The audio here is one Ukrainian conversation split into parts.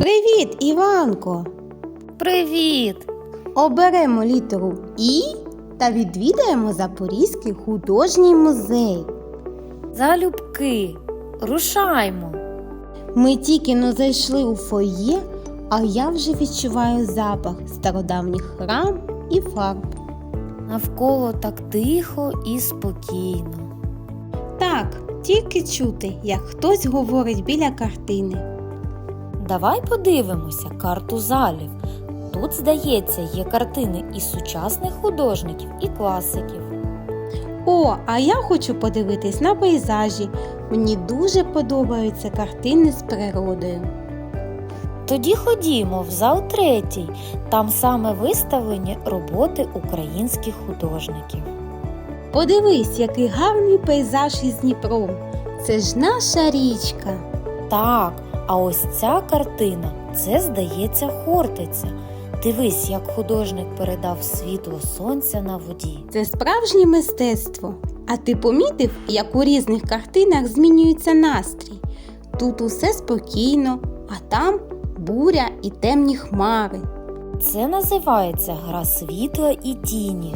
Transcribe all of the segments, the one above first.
Привіт, Іванко! Привіт! Оберемо літеру І та відвідаємо Запорізький художній музей. Залюбки, рушаймо. Ми тільки но зайшли у фоє, а я вже відчуваю запах стародавніх храм і фарб. Навколо так тихо і спокійно. Так, тільки чути, як хтось говорить біля картини. Давай подивимося карту залів. Тут, здається, є картини і сучасних художників, і класиків. О, а я хочу подивитись на пейзажі. Мені дуже подобаються картини з природою. Тоді ходімо в зал третій. Там саме виставлені роботи українських художників. Подивись, який гарний пейзаж із Дніпром. Це ж наша річка. Так, а ось ця картина це, здається, Хортиця. Дивись, як художник передав світло сонця на воді. Це справжнє мистецтво. А ти помітив, як у різних картинах змінюється настрій? Тут усе спокійно, а там буря і темні хмари. Це називається гра світла і тіні.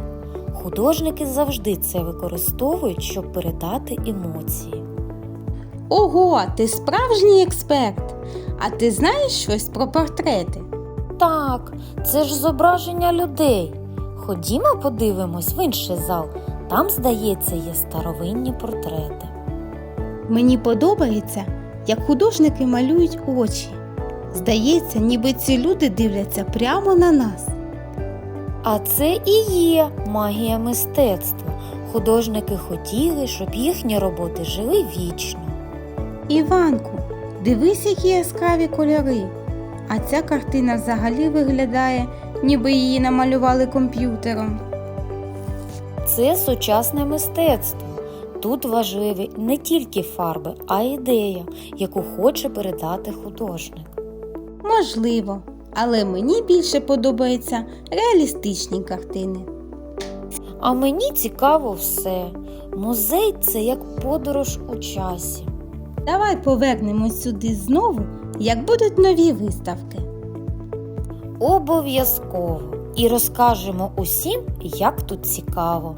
Художники завжди це використовують, щоб передати емоції. Ого, ти справжній експерт! А ти знаєш щось про портрети? Так, це ж зображення людей. Ходімо подивимось в інший зал. Там, здається, є старовинні портрети. Мені подобається, як художники малюють очі. Здається, ніби ці люди дивляться прямо на нас. А це і є магія мистецтва. Художники хотіли, щоб їхні роботи жили вічно. Іванку, дивись, які яскраві кольори. А ця картина взагалі виглядає, ніби її намалювали комп'ютером. Це сучасне мистецтво. Тут важливі не тільки фарби, а й ідея, яку хоче передати художник. Можливо, але мені більше подобаються реалістичні картини. А мені цікаво все. Музей це як подорож у часі. Давай повернемось сюди знову, як будуть нові виставки. Обов'язково і розкажемо усім, як тут цікаво.